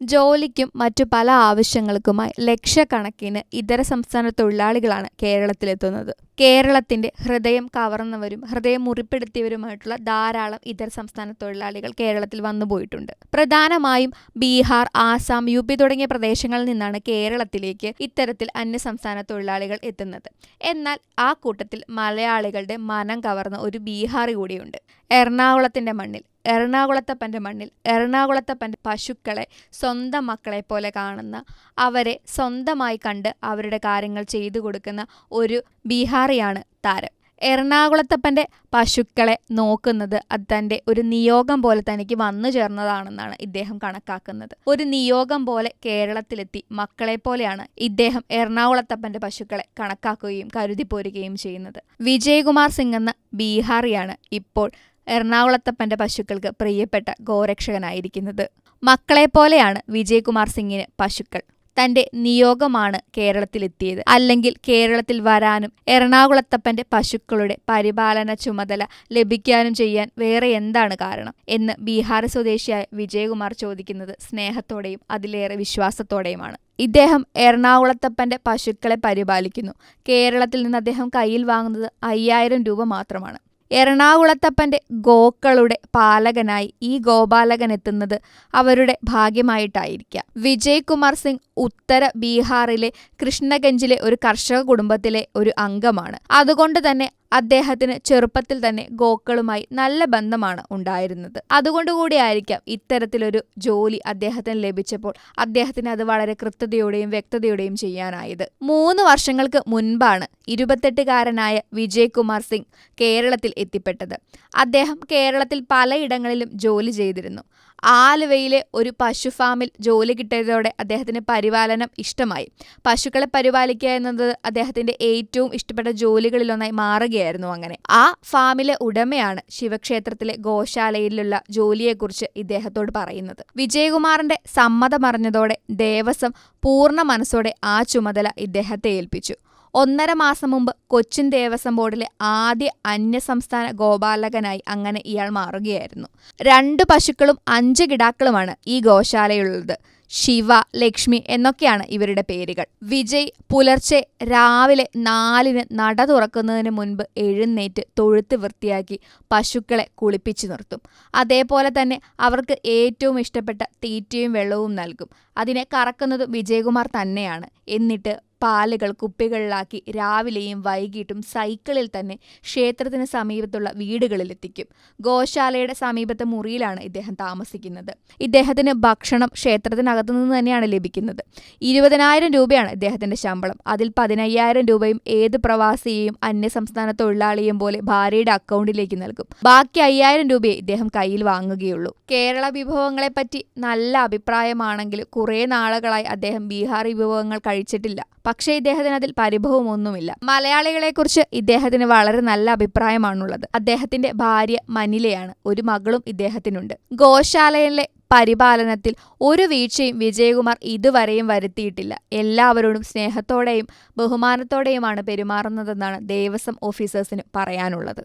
ജോലിക്കും മറ്റു പല ആവശ്യങ്ങൾക്കുമായി ലക്ഷക്കണക്കിന് ഇതര സംസ്ഥാന തൊഴിലാളികളാണ് കേരളത്തിലെത്തുന്നത്. കേരളത്തിന്റെ ഹൃദയം കവർന്നവരും ഹൃദയം മുറിപ്പെടുത്തിയവരുമായിട്ടുള്ള ധാരാളം ഇതര സംസ്ഥാന തൊഴിലാളികൾ കേരളത്തിൽ വന്നുപോയിട്ടുണ്ട് പ്രധാനമായും ബീഹാർ ആസാം യു പി തുടങ്ങിയ പ്രദേശങ്ങളിൽ നിന്നാണ് കേരളത്തിലേക്ക് ഇത്തരത്തിൽ അന്യസംസ്ഥാന തൊഴിലാളികൾ എത്തുന്നത്. എന്നാൽ ആ കൂട്ടത്തിൽ മലയാളികളുടെ മനം കവർന്ന ഒരു ബീഹാറി കൂടിയുണ്ട്. എറണാകുളത്തിന്റെ മണ്ണിൽ എറണാകുളത്തപ്പന്റെ മണ്ണിൽ എറണാകുളത്തപ്പന്റെ പശുക്കളെ സ്വന്തം മക്കളെ പോലെ കാണുന്ന അവരെ സ്വന്തമായി കണ്ട് അവരുടെ കാര്യങ്ങൾ ചെയ്തു കൊടുക്കുന്ന ഒരു ബീഹാറിയാണ് താരം. എറണാകുളത്തപ്പന്റെ പശുക്കളെ നോക്കുന്നത് അത് തന്റെ ഒരു നിയോഗം പോലെ തനിക്ക് വന്നു ചേർന്നതാണെന്നാണ് ഇദ്ദേഹം കണക്കാക്കുന്നത്. ഒരു നിയോഗം പോലെ കേരളത്തിലെത്തി മക്കളെ പോലെയാണ് ഇദ്ദേഹം എറണാകുളത്തപ്പന്റെ പശുക്കളെ കണക്കാക്കുകയും കരുതി പോരുകയും ചെയ്യുന്നത്. വിജയകുമാർ സിംഗ് എന്ന ബീഹാറിയാണ് ഇപ്പോൾ എറണാകുളത്തപ്പന്റെ പശുക്കൾക്ക് പ്രിയപ്പെട്ട ഗോരക്ഷകനായിരിക്കുന്നത്. മക്കളെപ്പോലെയാണ് വിജയകുമാർ സിംഗിന് പശുക്കൾ. തന്റെ നിയോഗമാണ് കേരളത്തിലെത്തിയത്. അല്ലെങ്കിൽ കേരളത്തിൽ വരാനും എറണാകുളത്തപ്പന്റെ പശുക്കളുടെ പരിപാലന ചുമതല ലഭിക്കാനും ചെയ്യാൻ വേറെ എന്താണ് കാരണം എന്ന് ബീഹാർ സ്വദേശിയായ വിജയകുമാർ ചോദിക്കുന്നത് സ്നേഹത്തോടെയും അതിലേറെ വിശ്വാസത്തോടെയുമാണ്. ഇദ്ദേഹം എറണാകുളത്തപ്പന്റെ പശുക്കളെ പരിപാലിക്കുന്നു. കേരളത്തിൽ നിന്ന് അദ്ദേഹം കയ്യിൽ വാങ്ങുന്നത് അയ്യായിരം രൂപ മാത്രമാണ്. എറണാകുളത്തപ്പന്റെ ഗോക്കളുടെ പാലകനായി ഈ ഗോപാലകൻ എത്തുന്നത് അവരുടെ ഭാഗ്യമായിട്ടായിരിക്കാം. വിജയ് കുമാർ സിംഗ് ഉത്തര ബീഹാറിലെ കൃഷ്ണഗഞ്ചിലെ ഒരു കർഷക കുടുംബത്തിലെ ഒരു അംഗമാണ്. അതുകൊണ്ട് തന്നെ അദ്ദേഹത്തിന് ചെറുപ്പത്തിൽ തന്നെ ഗോക്കളുമായി നല്ല ബന്ധമാണ് ഉണ്ടായിരുന്നത്. അതുകൊണ്ടുകൂടിയായിരിക്കാം ഇത്തരത്തിലൊരു ജോലി അദ്ദേഹത്തിന് ലഭിച്ചപ്പോൾ അദ്ദേഹത്തിന് അത് വളരെ കൃത്യതയോടെയും വ്യക്തതയോടെയും ചെയ്യാനായത്. മൂന്ന് വർഷങ്ങൾക്ക് മുൻപാണ് ഇരുപത്തെട്ടുകാരനായ വിജയ്കുമാർ സിംഗ് കേരളത്തിൽ എത്തിപ്പെട്ടത്. അദ്ദേഹം കേരളത്തിൽ പലയിടങ്ങളിലും ജോലി ചെയ്തിരുന്നു. ആലുവയിലെ ഒരു പശു ഫാമിൽ ജോലി കിട്ടിയതോടെ അദ്ദേഹത്തിന് പരിപാലനം ഇഷ്ടമായി. പശുക്കളെ പരിപാലിക്കുക എന്നത് അദ്ദേഹത്തിന്റെ ഏറ്റവും ഇഷ്ടപ്പെട്ട ജോലികളിലൊന്നായി മാറുകയായിരുന്നു അങ്ങനെ. ആ ഫാമിലെ ഉടമയാണ് ശിവക്ഷേത്രത്തിലെ ഗോശാലയിലുള്ള ജോലിയെക്കുറിച്ച് ഇദ്ദേഹത്തോട് പറയുന്നത്. വിജയകുമാറിന്റെ സമ്മതമറിഞ്ഞതോടെ ദേവസ്വം പൂർണ മനസ്സോടെ ആ ചുമതല ഇദ്ദേഹത്തെ ഏൽപ്പിച്ചു. ഒന്നര മാസം മുമ്പ് കൊച്ചിൻ ദേവസ്വം ബോർഡിലെ ആദ്യ അന്യസംസ്ഥാന ഗോപാലകനായി അങ്ങനെ ഇയാൾ മാറുകയായിരുന്നു. രണ്ട് പശുക്കളും അഞ്ച് കിടാക്കളുമാണ് ഈ ഗോശാലയുള്ളത് ശിവ ലക്ഷ്മി എന്നൊക്കെയാണ് ഇവരുടെ പേരുകൾ. വിജയ് പുലർച്ചെ രാവിലെ നാലിന് നട തുറക്കുന്നതിന് മുൻപ് എഴുന്നേറ്റ് തൊഴുത്ത് വൃത്തിയാക്കി പശുക്കളെ കുളിപ്പിച്ചു നിർത്തും. അതേപോലെ തന്നെ അവർക്ക് ഏറ്റവും ഇഷ്ടപ്പെട്ട തീറ്റയും വെള്ളവും നൽകും. അതിനെ കറക്കുന്നത് വിജയകുമാർ തന്നെയാണ്. എന്നിട്ട് പാലുകൾ കുപ്പികളിലാക്കി രാവിലെയും വൈകിട്ടും സൈക്കിളിൽ തന്നെ ക്ഷേത്രത്തിന് സമീപത്തുള്ള വീടുകളിലെത്തിക്കും. ഗോശാലയുടെ സമീപത്തെ മുറിയിലാണ് ഇദ്ദേഹം താമസിക്കുന്നത്. ഇദ്ദേഹത്തിന് ഭക്ഷണം ക്ഷേത്രത്തിനകത്തു നിന്ന് തന്നെയാണ് ലഭിക്കുന്നത്. ഇരുപതിനായിരം രൂപയാണ് ഇദ്ദേഹത്തിന്റെ ശമ്പളം. അതിൽ പതിനയ്യായിരം രൂപയും ഏത് പ്രവാസിയെയും അന്യസംസ്ഥാന തൊഴിലാളിയും പോലെ ഭാര്യയുടെ അക്കൗണ്ടിലേക്ക് നൽകും. ബാക്കി അയ്യായിരം രൂപയെ ഇദ്ദേഹം കയ്യിൽ വാങ്ങുകയുള്ളൂ. കേരള വിഭവങ്ങളെപ്പറ്റി നല്ല അഭിപ്രായമാണെങ്കിൽ കുറേ നാളുകളായി അദ്ദേഹം ബീഹാർ വിഭവങ്ങൾ കഴിച്ചിട്ടില്ല. പക്ഷേ ഇദ്ദേഹത്തിന് അതിൽ പരിഭവമൊന്നുമില്ല മലയാളികളെക്കുറിച്ച് ഇദ്ദേഹത്തിന് വളരെ നല്ല അഭിപ്രായമാണുള്ളത്. അദ്ദേഹത്തിന്റെ ഭാര്യ മനിലയാണ്. ഒരു മകളും ഇദ്ദേഹത്തിനുണ്ട്. ഗോശാലയിലെ പരിപാലനത്തിൽ ഒരു വീഴ്ചയും വിജയകുമാർ ഇതുവരെയും വരുത്തിയിട്ടില്ല. എല്ലാവരോടും സ്നേഹത്തോടെയും ബഹുമാനത്തോടെയുമാണ് പെരുമാറുന്നതെന്നാണ് ദേവസ്വം ഓഫീസേഴ്സിന് പറയാനുള്ളത്.